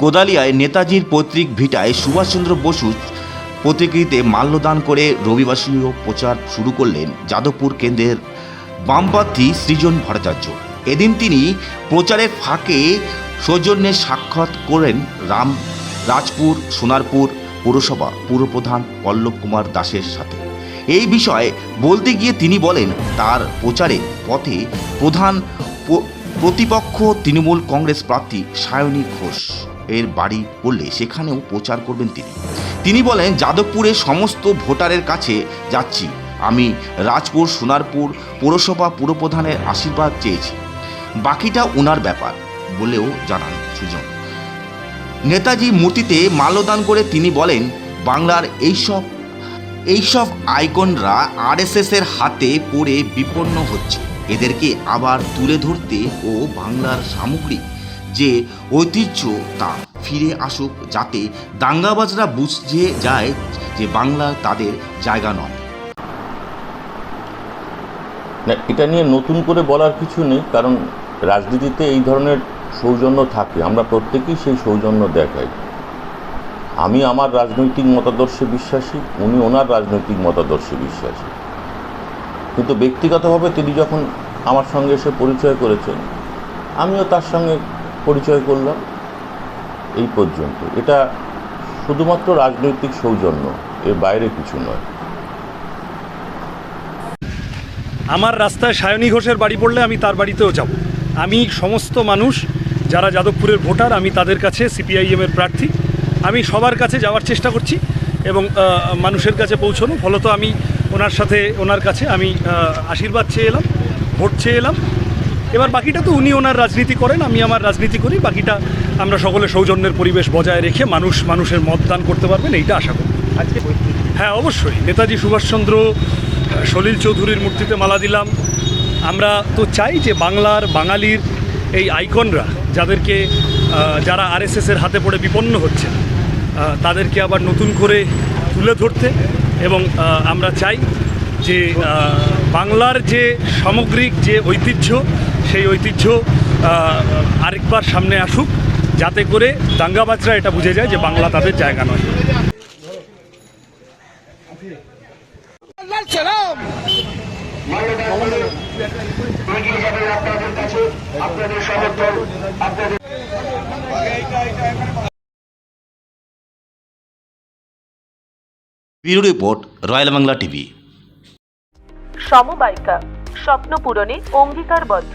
কোদালিয়ায় নেতাজির পৈতৃক ভিটায় সুভাষচন্দ্র বসু প্রতিকৃতিতে মাল্যদান করে রবিবাসীয় প্রচার শুরু করলেন যাদবপুর কেন্দ্রের বামপ্রার্থী সৃজন ভট্টাচার্য। এদিন তিনি প্রচারের ফাঁকে সৌজন্যে সাক্ষাৎ করেন রাম, রাজপুর, সোনারপুর পৌরসভা পুরপ্রধান পল্লব কুমার দাসের সাথে। এই বিষয়ে বলতে গিয়ে তিনি বলেন, তার প্রচারে পথে প্রধান প্রতিপক্ষ তৃণমূল কংগ্রেস প্রার্থী সায়নী ঘোষ। এর বাড়ি পড়লে সেখানেও প্রচার করবেন তিনি। তিনি বলেন, যাদবপুরে সমস্ত ভোটারের কাছে যাচ্ছি। আমি রাজপুর, সোনারপুর পৌরসভা পুরপ্রধানের আশীর্বাদ চেয়েছি। বাকিটা ওনার ব্যাপার, বলেও জানান সুজন। নেতাজি মূর্তিতে মাল্যদান করে তিনি বলেন, বাংলার এইসব এইসব আইকনরা আরএসএস এর হাতে পড়ে বিপন্ন হচ্ছে। এদেরকে আবার তুলে ধরতে ও বাংলার সামগ্রিক যে ঐতিহ্য তা ফিরে আসুক যাতে দাঙ্গাবাজরা বুঝে যায় যে বাংলা তাদের জায়গা নয়। না, এটা নিয়ে নতুন করে বলার কিছু নেই, কারণ রাজনীতিতে এই ধরনের সৌজন্য থাকে। আমরা প্রত্যেকেই সেই সৌজন্য দেখাই। আমি আমার রাজনৈতিক মতাদর্শে বিশ্বাসী, উনি ওনার রাজনৈতিক মতাদর্শে বিশ্বাসী। কিন্তু ব্যক্তিগতভাবে তিনি যখন আমার সঙ্গে এসে পরিচয় করেছেন, আমিও তার সঙ্গে পরিচয় করলাম এই পর্যন্ত। এটা শুধুমাত্র রাজনৈতিক সৌজন্য, এর বাইরে কিছু নয়। আমার রাস্তায় সায়নী ঘোষের বাড়ি পড়লে আমি তার বাড়িতেও যাব। আমি সমস্ত মানুষ, যারা যাদবপুরের ভোটার, আমি তাদের কাছে সিপিআইএমের প্রার্থী। আমি সবার কাছে যাওয়ার চেষ্টা করছি এবং মানুষের কাছে পৌঁছানো। ফলত আমি ওনার সাথে, ওনার কাছে আমি আশীর্বাদ চেয়ে এলাম, ভোট চেয়ে এলাম। এবার বাকিটা তো উনি ওনার রাজনীতি করেন আমি আমার রাজনীতি করি বাকিটা আমরা সকলে সৌজন্যের পরিবেশ বজায় রেখে মানুষ মানুষের মতদান করতে পারবেন এইটা আশা করি। আজকে হ্যাঁ অবশ্যই। নেতাজি সুভাষচন্দ্র সলিল চৌধুরীর মূর্তিতে মালা দিলাম। আমরা তো চাই যে বাংলার বাঙালির এই আইকনরা যাদেরকে যারা আরএসএসের হাতে পড়ে বিপন্ন হচ্ছে তাদেরকে আবার নতুন করে তুলে ধরতে এবং আমরা চাই যে বাংলার যে সামগ্রিক যে ঐতিহ্য সেই ঐতিহ্য আহ, আরেকবার সামনে আসুক যাতে করে দাঙ্গাবাজরা এটা বুঝে যায় যে বাংলা তাদের জায়গা নয়। আপনাদের সমর্থন আপনাদের bureau report royal Bangla TV. সমবায়িকা স্বপ্ন পূরণে অঙ্গীকারবদ্ধ।